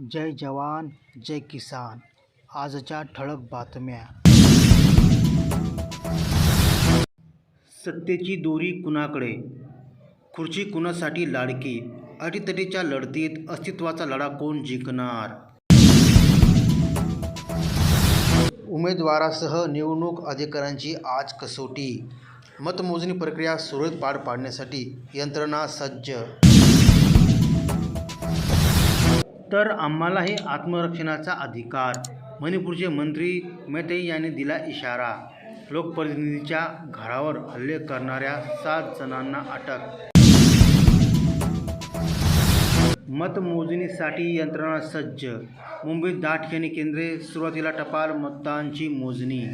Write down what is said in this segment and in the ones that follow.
जय जवान जय किसान. आजच्या ठळक बातम्या. सत्तेची दोरी कुणाकडे? खुर्ची कुणासाठी लाडकी? अटीतटीच्या लढतीत अस्तित्वाचा लढा कोण जिंकणार? उमेदवारासह निवडणूक अधिकाऱ्यांची आज कसोटी. मतमोजणी प्रक्रिया सुरळीत पार पाडण्यासाठी यंत्रणा सज्ज तर आम्हालाही आत्मरक्षणाचा अधिकार मणिपूरचे मंत्री मेतई यांनी दिला इशारा. लोकप्रतिनिधीच्या घरावर हल्ले करणाऱ्या सात जणांना अटक. मतमोजणीसाठी यंत्रणा सज्ज. मुंबईत दहा ठिकाणी केंद्रे सुरुवातीला टपाल मतदानाची मोजणी.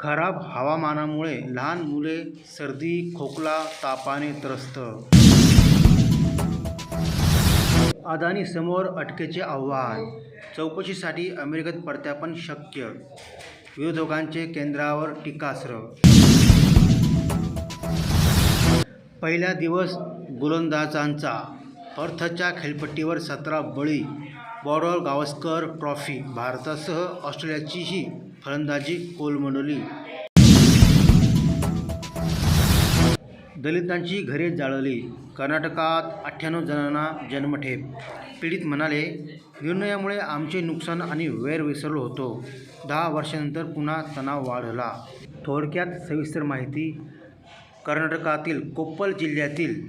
खराब हवामानामुळे लहान मुले सर्दी खोकला तापाने त्रस्त. अदानी समोर अटकेचे आव्हान. चौकशीसाठी अमेरिकेत प्रत्यापन शक्य. विरोधकांचे केंद्रावर टीकास्त्र. पहिला दिवस गोलंदाजांचा. अर्थच्या खेळपट्टीवर सतरा बळी. Border Gavaskar trophy. भारतासह ऑस्ट्रेलियाचीही फलंदाजी कोलमडली. दलितांची घरे जाळली. कर्नाटकात अठ्ठ्याण्णव जणांना जन्मठेप पीडित म्हणाले निर्णयामुळे आमचे नुकसान आणि वैर विसरलो होतो. दहा वर्षानंतर पुन्हा तणाव वाढला. थोडक्यात सविस्तर माहिती कर्नाटकातील कोप्पल जिल्ह्यातील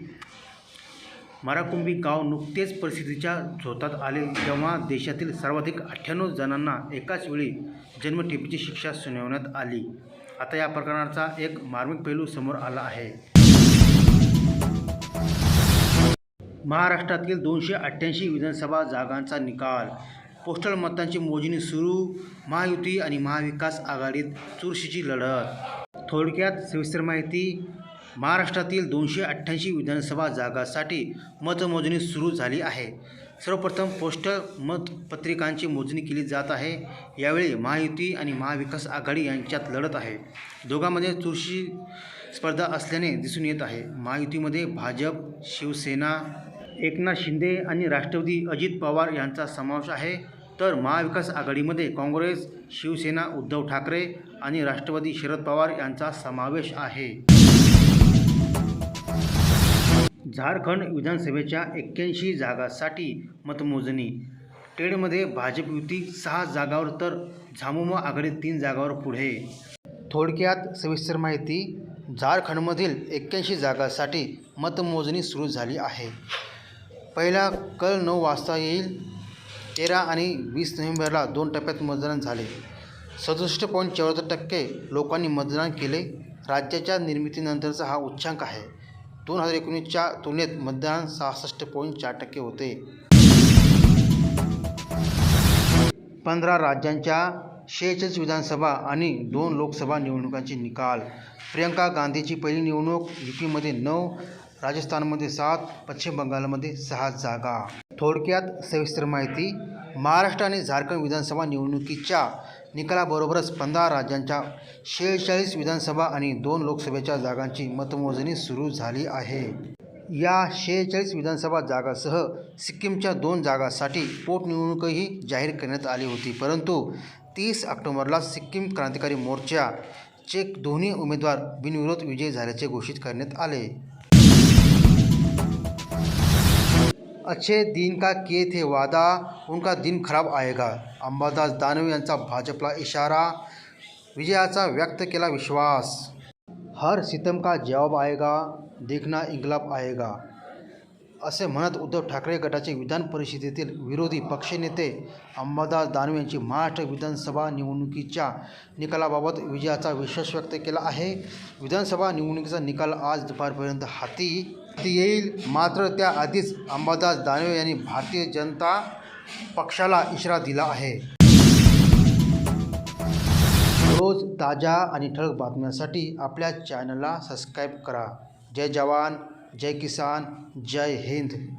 मराकुंबी गाव नुकतेच परिस्थितीच्या झोतात आले. तेव्हा देशातील सर्वाधिक अठ्ठ्याण्णव जणांना एकाच वेळी जन्मठेपीची शिक्षा सुनावण्यात आली. आता या प्रकरणाचा एक मार्मिक पैलू समोर आला आहे. महाराष्ट्रातील दोनशे अठ्ठ्याऐंशी विधानसभा जागांचा निकाल. पोस्टल मतांची मोजणी सुरू. महायुती आणि महाविकास आघाडीत चुरशीची लढत. थोडक्यात सविस्तर माहिती महाराष्ट्रातील दोनशे अठ्ठ्याऐंशी विधानसभा जागासाठी मतमोजणी सुरू झाली आहे. सर्वप्रथम पोस्टल मतपत्रिकांची मोजणी केली जात आहे. यावेळी महायुती आणि महाविकास आघाडी यांच्यात लढत आहे. दोघांमध्ये चुरशी स्पर्धा असल्याने दिसून येत आहे. महायुतीमध्ये भाजप शिवसेना एकनाथ शिंदे आणि राष्ट्रवादी अजित पवार यांचा समावेश आहे. तर महाविकास आघाडीमध्ये काँग्रेस शिवसेना उद्धव ठाकरे आणि राष्ट्रवादी शरद पवार यांचा समावेश आहे. झारखंड विधानसभेच्या एक्क्याऐंशी जागांसाठी मतमोजणी. टेडमध्ये भाजप युती सहा जागावर तर झामुमो आघाडी तीन जागावर पुढे. थोडक्यात सविस्तर माहिती झारखंडमधील एक्क्याऐंशी जागांसाठी मतमोजणी सुरू झाली आहे. पहिला कल नऊ वाजता येईल. तेरा आणि वीस नोव्हेंबरला दोन टप्प्यात मतदान झाले. सदुसष्ट पॉईंट चौऱ्याहत्तर टक्के लोकांनी मतदान केले. राज्याच्या निर्मितीनंतरचा हा उच्चांक आहे. दोन हजार एकोणीसच्या तुलनेत मतदान सहासष्ट पॉईंट चार टक्के होते. पंधरा राज्यांच्या शेहेचाळीस विधानसभा आणि दोन लोकसभा निवडणुकांचे निकाल. प्रियंका गांधीची पहिली निवडणूक युपीमध्ये नऊ राजस्थानमध्ये सात पश्चिम बंगालमध्ये सहा जागा. थोडक्यात सविस्तर माहिती महाराष्ट्र आणि झारखंड विधानसभा निवडणुकीच्या निकालाबरोबरच पंधरा राज्यांच्या शेहेचाळीस विधानसभा आणि दोन लोकसभेच्या जागांची मतमोजणी सुरू झाली आहे. या शेहेचाळीस विधानसभा जागासह सिक्कीमच्या दोन जागांसाठी पोटनिवडणूकही जाहीर करण्यात आली होती. परंतु तीस ऑक्टोबरला सिक्कीम क्रांतिकारी मोर्चाचे दोन्ही उमेदवार बिनविरोध विजयी झाल्याचे घोषित करण्यात आले. अच्छे दिन का किए थे वादा उनका दिन खराब आएगा। अंबादास दानवे यांचा भाजपला इशारा विजयाचा व्यक्त केला विश्वास। हर सितम का जवाब आएगा देखना इन्कलाब आएगा। असे म्हणत उद्धव ठाकरे गटाचे विधान परिषदेतील विरोधी पक्षनेते अंबादास दानवे यांची महाराष्ट्र विधानसभा निवडणुकीच्या निकालाबाबत विजयाचा विश्वास व्यक्त केला आहे. विधानसभा निवडणुकीचा निकाल आज दुपारपर्यंत हाती येईल. मात्र त्याआधीच अंबादास दानवे यांनी भारतीय जनता पक्षाला इशारा दिला आहे. रोज ताज्या आणि ठळक बातम्यांसाठी आपल्या चॅनलला सबस्क्राईब करा. जय जवान. जय किसान जय हिंद।